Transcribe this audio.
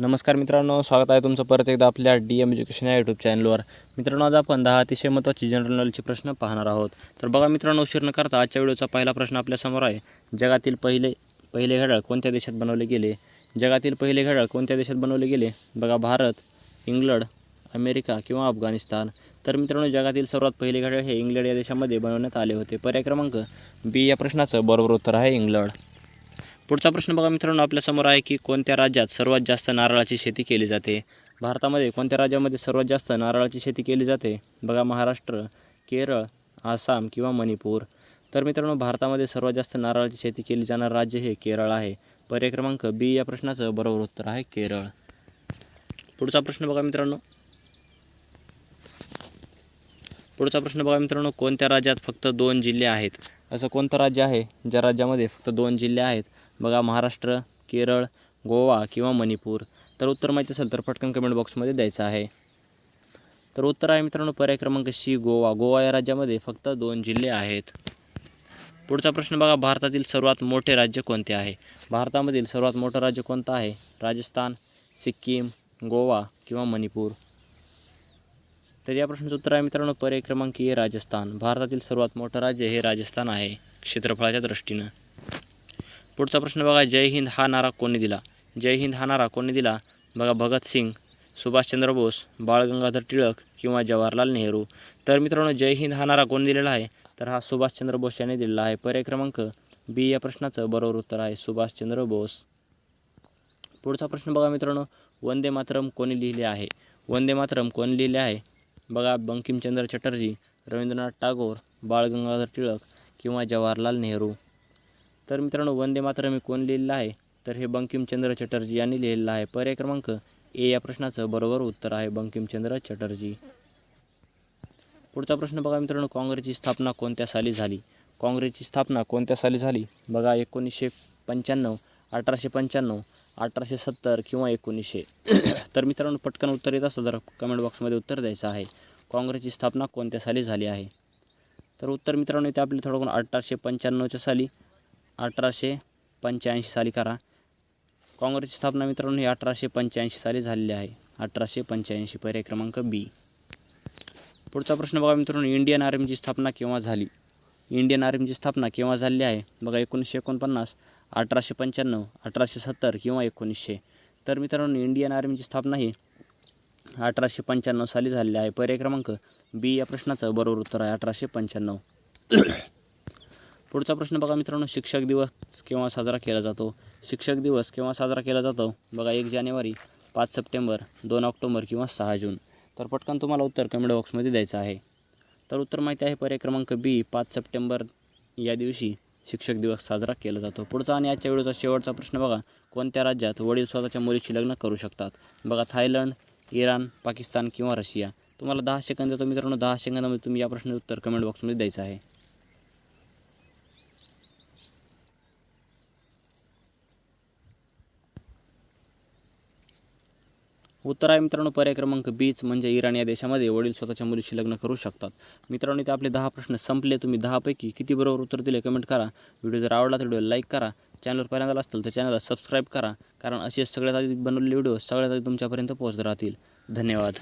नमस्कार मित्रांनो स्वागत आहे तुमचं परत एकदा आपल्या डी एम एज्युकेशन या यूट्यूब चॅनलवर मित्रांनो आज आपण दहा अतिशय महत्त्वाची जनरल नॉलेजचे प्रश्न पाहणार आहोत. तर बघा मित्रांनो उशीर न करता आजच्या व्हिडिओचा पहिला प्रश्न आपल्यासमोर आहे. जगातील पहिले पहिले घड्याळ कोणत्या देशात बनवले गेले? जगातील पहिले घड्याळ कोणत्या देशात बनवले गेले? बघा भारत इंग्लंड अमेरिका किंवा अफगाणिस्तान. तर मित्रांनो जगातील सर्वात पहिले घड्याळ हे इंग्लंड या देशामध्ये बनवण्यात आले होते. पर्याय क्रमांक बी. या प्रश्नाचं बरोबर उत्तर आहे इंग्लंड. पुढचा प्रश्न बघा मित्रांनो आपल्यासमोर आहे की कोणत्या राज्यात सर्वात जास्त नारळाची शेती केली जाते? भारतामध्ये कोणत्या राज्यामध्ये सर्वात जास्त नारळाची शेती केली जाते? बघा महाराष्ट्र केरळ आसाम किंवा मणिपूर. तर मित्रांनो भारतामध्ये सर्वात जास्त नारळाची शेती केली जाणारं राज्य हे केरळ आहे. पर्याय क्रमांक बी या प्रश्नाचं बरोबर उत्तर आहे केरळ. पुढचा प्रश्न बघा मित्रांनो. पुढचा प्रश्न बघा मित्रांनो कोणत्या राज्यात फक्त दोन जिल्हे आहेत? असं कोणतं राज्य आहे? ज्या राज्यामध्ये फक्त दोन जिल्हे आहेत बघा महाराष्ट्र केरळ गोवा किंवा मणिपूर. तर उत्तर माहिती असेल तर पटकन कमेंट बॉक्समध्ये द्यायचं आहे. तर उत्तर आहे मित्रांनो पर्याय क्रमांक सी गोवा. गोवा या राज्यामध्ये फक्त दोन जिल्हे आहेत. पुढचा प्रश्न बघा भारतातील सर्वात मोठे राज्य कोणते आहे? भारतामधील सर्वात मोठं राज्य कोणतं आहे? राजस्थान सिक्कीम गोवा किंवा मणिपूर? तर या प्रश्नाचं उत्तर आहे मित्रांनो पर्याय क्रमांक ए राजस्थान. भारतातील सर्वात मोठं राज्य हे राजस्थान आहे क्षेत्रफळाच्या दृष्टीनं. पुढचा प्रश्न बघा जय हिंद हा नारा कोणी दिला? जय हिंद हा नारा कोणी दिला? बघा भगतसिंग सुभाषचंद्र बोस बाळ गंगाधर टिळक किंवा जवाहरलाल नेहरू. तर मित्रांनो जय हिंद हा नारा कोण दिलेला आहे? तर हा सुभाषचंद्र बोस यांनी दिलेला आहे. पर्याय क्रमांक बी या प्रश्नाचं बरोबर उत्तर आहे सुभाषचंद्र बोस. पुढचा प्रश्न बघा मित्रांनो वंदे मातरम कोणी लिहिले आहे? वंदे मातरम कोणी लिहिले आहे? बघा बंकिमचंद्र चटर्जी रवींद्रनाथ टागोर बाळ गंगाधर टिळक किंवा जवाहरलाल नेहरू. तर मित्रांनो वंदे मातरम हे कोण लिहिलेलं आहे? तर हे बंकिमचंद्र चटर्जी यांनी लिहिलेलं आहे. पर्याय क्रमांक ए या प्रश्नाचं बरोबर उत्तर आहे बंकिमचंद्र चटर्जी. पुढचा प्रश्न बघा मित्रांनो काँग्रेसची स्थापना कोणत्या साली झाली? काँग्रेसची स्थापना कोणत्या साली झाली? बघा एकोणीसशे पंच्याण्णव अठराशे पंच्याण्णव अठराशे सत्तर किंवा एकोणीसशे. तर मित्रांनो पटकन उत्तर येत असतं तर कमेंट बॉक्समध्ये उत्तर द्यायचं आहे. काँग्रेसची स्थापना कोणत्या साली झाली आहे? तर उत्तर मित्रांनो इथे आपले थोडं अठराशे पंच्याण्णवच्या साली अठराशे पंच्याऐंशी साली करा. काँग्रेसची स्थापना मित्रांनो ही अठराशे पंच्याऐंशी साली झालेली आहे. अठराशे पंच्याऐंशी पर्याय क्रमांक बी पुढचा प्रश्न बघा मित्रांनो इंडियन आर्मीची स्थापना केव्हा झाली? इंडियन आर्मीची स्थापना केव्हा झाली आहे? बघा एकोणीसशे एकोणपन्नास अठराशे पंच्याण्णव अठराशे सत्तर किंवा एकोणीसशे. तर मित्रांनो इंडियन आर्मीची स्थापना ही अठराशे पंच्याण्णव साली झालेली आहे. पर्याय क्रमांक बी या प्रश्नाचं बरोबर उत्तर आहे अठराशे पंच्याण्णव. पुढचा प्रश्न बघा मित्रांनो शिक्षक दिवस केव्हा साजरा केला जातो? शिक्षक दिवस केव्हा साजरा केला जातो? बघा एक जानेवारी पाच सप्टेंबर दोन ऑक्टोबर किंवा सहा जून. तर पटकन तुम्हाला उत्तर कमेंट बॉक्समध्ये द्यायचं आहे. तर उत्तर माहिती आहे पर्याय क्रमांक बी पाच सप्टेंबर या दिवशी शिक्षक दिवस साजरा केला जातो. पुढचा आणि आजच्या व्हिडिओचा शेवटचा प्रश्न बघा. कोणत्या राज्यात वडील स्वतःच्या मुलीशी लग्न करू शकतात? बघा थायलंड इराण पाकिस्तान किंवा रशिया. तुम्हाला दहा सेकंद देतो मित्रांनो. दहा सेकंदामध्ये तुम्ही या प्रश्नाचं उत्तर कमेंट बॉक्समध्ये द्यायचं आहे. उत्तर आहे मित्रांनो पर्याय क्रमांक बीच म्हणजे इराण या देशामध्ये वडील स्वतःच्या मुलीशी लग्न करू शकतात. मित्रांनो इथे आपले दहा प्रश्न संपले. तुम्ही दहापैकी किती बरोबर उत्तर दिले कमेंट करा. व्हिडिओ जर आवडला तर व्हिडिओ लाईक करा. चॅनलवर पहिल्यांदा असतील तर चॅनलला सबस्क्राईब करा. कारण असे सगळ्यात आधी बनवलेले व्हिडिओ सगळ्यात आधी तुमच्यापर्यंत पोहोचत राहतील. धन्यवाद.